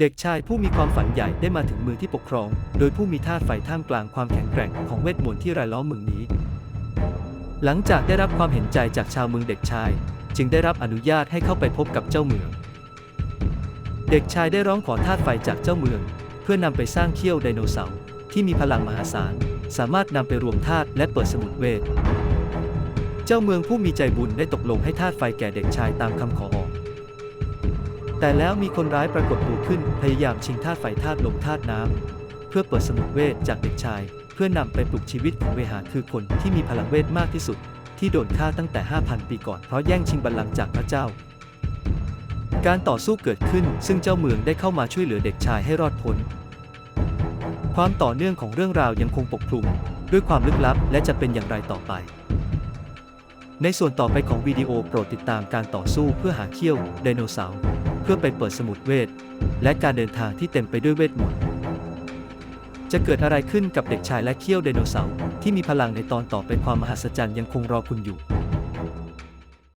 เด็กชายผู้มีความฝันใหญ่ได้มาถึงมือที่ปกครอง โดยผู้มีธาตุไฟท่ามกลางความแข็งแกร่งของเวทมนต์ที่รายล้อมเมืองนี้ หลังจากได้รับความเห็นใจจากชาวเมืองเด็กชาย จึงได้รับอนุญาตให้เข้าไปพบกับเจ้าเมือง เด็กชายได้ร้องขอธาตุไฟจากเจ้าเมือง เพื่อนำไปสร้างเขี้ยวไดโนเสาร์ที่มีพลังมหาศาล สามารถนำไปรวมธาตุและเปิดสมุดเวท เจ้าเมืองผู้มีใจบุญได้ตกลงให้ธาตุไฟแก่เด็กชายตามคำขอ แต่แล้วมีคนร้ายปรากฏตัวขึ้นพยายามชิงธาตุไฟธาตุลมธาตุน้ำ เพื่อเปิดสมุดเวทจากเด็กชาย เพื่อนำไปปลุกชีวิตของเวหาคือคนที่มีพลังเวทมากที่สุด ที่โดนฆ่าตั้งแต่ 5,000 ปีก่อนเพราะแย่งชิงบัลลังก์จากพระเจ้า การต่อสู้เกิดขึ้นซึ่งเจ้าเมืองได้เข้ามาช่วยเหลือเด็กชายให้รอดพ้นความต่อเนื่องของเรื่องราวยังคงปกคลุม ด้วยความลึกลับและจะเป็นอย่างไรต่อไป ในส่วนต่อไปของวิดีโอโปรดติดตามการต่อสู้เพื่อหาเขี้ยวไดโนเสาร์ เพื่อไปเปิดสมุดเวท และการเดินทางที่เต็มไปด้วยเวทมนต์จะเกิดอะไรขึ้นกับเด็กชายและเขี้ยวไดโนเสาร์ที่มีพลังในตอนต่อไปความมหัศจรรย์ยังคงรอคุณอยู่